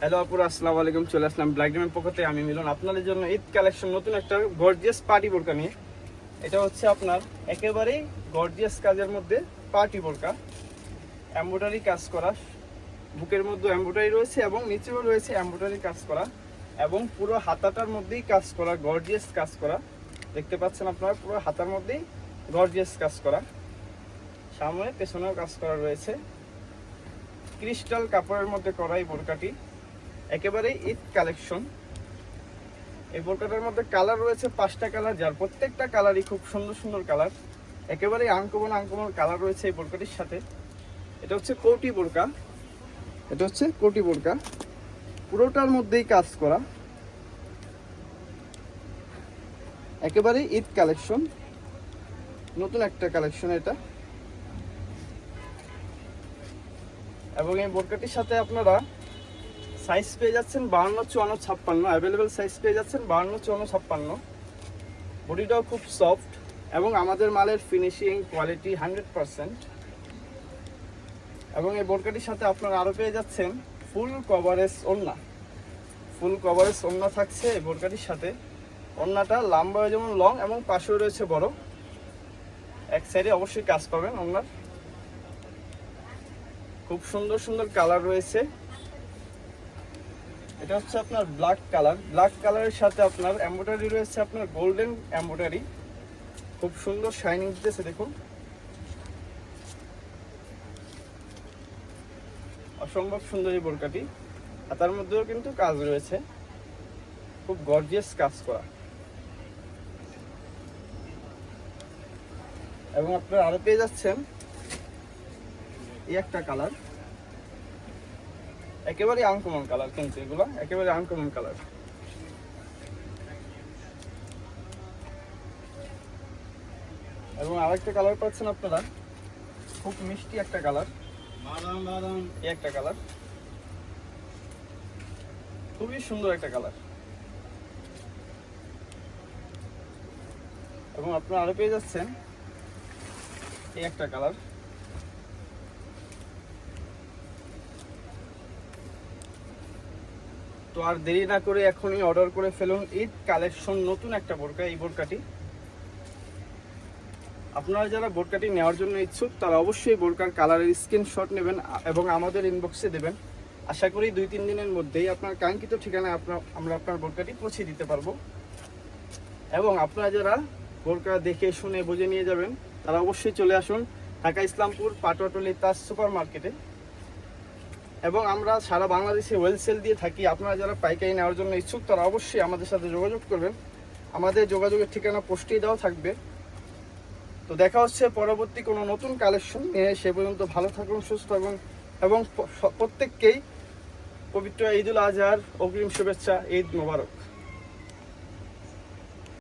Hello আপুর, আসসালামু আলাইকুম। চলে আসলাম ব্ল্যাক ডেমের পক্ষতে আমি মিলন। আপনাদের জন্য ঈদ কালেকশন, নতুন একটা গর্জিয়াস পার্টি বোরকা নিয়ে। এটা হচ্ছে আপনার একেবারেই গর্জিয়াস কাজের মধ্যে পার্টি বোরকা। এমব্রয়ডারি কাজ করা। বুকের মধ্যে এমব্রয়ডারি রয়েছে এবং নিচেও রয়েছে এমব্রয়ডারি কাজ করা। এবং পুরো হাতাটার মধ্যেই কাজ করা গর্জিয়াস কাজ করা। দেখতে পাচ্ছেন আপনারা, পুরো হাতার মধ্যেই গর্জিয়াস কাজ করা। সামনে পেছনেও কাজ করা রয়েছে। ক্রিস্টাল কাপড়ের মধ্যে করা এই বোরকাটি। একেবারে ঈদ কালেকশন। এই বোরকাটার মধ্যে কালার রয়েছে পাঁচটা কালার, যার প্রত্যেকটা কালারই খুব সুন্দর সুন্দর কালার। একেবারেই আঙ্কমন আঙ্কমন কালার রয়েছে এই বোরকাটির সাথে। এটা হচ্ছে কোটি বোরকা। এটা হচ্ছে কোটি বোরকা। পুরোটার মধ্যেই কাজ করা। একেবারে ঈদ কালেকশন। নতুন একটা কালেকশন এটা। এবং এই বোরকাটির সাথে আপনারা সাইজ পেয়ে যাচ্ছেন বাহান্ন, চুয়ান্ন, ছাপ্পান্ন। অ্যাভেলেবেল সাইজ পেয়ে যাচ্ছেন বাহান্ন, চুয়ান্ন, ছাপ্পান্ন। বডিটাও খুব সফট এবং আমাদের মালের ফিনিশিং কোয়ালিটি হান্ড্রেড পারসেন্ট এবং এই বোরকাটির সাথে আপনারা আরও পেয়ে যাচ্ছেন ফুল কভারেজ ওড়না। ফুল কভারেজ ওড়না থাকছে এই বোরকাটির সাথে। ওড়নাটা লম্বা যেমন লং এবং পাশেও রয়েছে বড়। এক সাইডে অবশ্যই কাজ পাবেন ওড়নার। খুব সুন্দর সুন্দর কালার রয়েছে। এটা হচ্ছে আপনার ব্ল্যাক কালার ব্ল্যাক কালারের সাথে আপনার এমব্রয়ডারি রয়েছে আপনার গোল্ডেন এমব্রয়ডারি খুব সুন্দর শাইনিং দিতেছে, দেখুন। অসম্ভব সুন্দর বোরকাটি। আর তার মধ্যেও কিন্তু কাজ রয়েছে। খুব গর্জিয়াস কাজ করা। এবং আপনারা আরও পেয়ে যাচ্ছেন এই একটা কালার একেবারে আনকমন কালার কিন্তু এগুলো একেবারে আনকমন কালার এবং আরেকটা কালার পাচ্ছেন আপনারা খুব মিষ্টি একটা কালার এই একটা কালার খুবই সুন্দর একটা কালার এবং আপনারা আরও পেয়ে যাচ্ছেন এই একটা কালার তো আর দেরি না করে এখনই অর্ডার করে ফেলুন। ঈদ কালেকশন নতুন একটা বোরকা, এই বোরকাটি। আপনারা যারা বোরকাটি নেওয়ার জন্য ইচ্ছুক, তারা অবশ্যই বোরকার কালারের স্ক্রিনশট নেবেন এবং আমাদের ইনবক্সে দেবেন। আশা করি দুই তিন দিনের মধ্যেই আপনার কাঙ্ক্ষিত ঠিকানায় আপনার আমরা আপনার বোরকাটি পৌঁছে দিতে পারব। এবং আপনারা যারা বোরকা দেখে শুনে বুঝে নিয়ে যাবেন, তারা অবশ্যই চলে আসুন ঢাকা ইসলামপুর পাটোয়াটলি তাজ সুপার মার্কেটে এবং আমরা সারা বাংলাদেশে হোলসেল দিয়ে থাকি। আপনারা যারা পাইকারি নেওয়ার জন্য ইচ্ছুক, তারা অবশ্যই আমাদের সাথে যোগাযোগ করবেন। আমাদের যোগাযোগের ঠিকানা পোস্টেই দেওয়া থাকবে। তো দেখা হচ্ছে পরবর্তী কোনো নতুন কালেকশন নিয়ে। সে পর্যন্ত ভালো থাকুন, সুস্থ থাকুন এবং প্রত্যেককেই পবিত্র ঈদুল আজহার অগ্রিম শুভেচ্ছা, ঈদ মোবারক।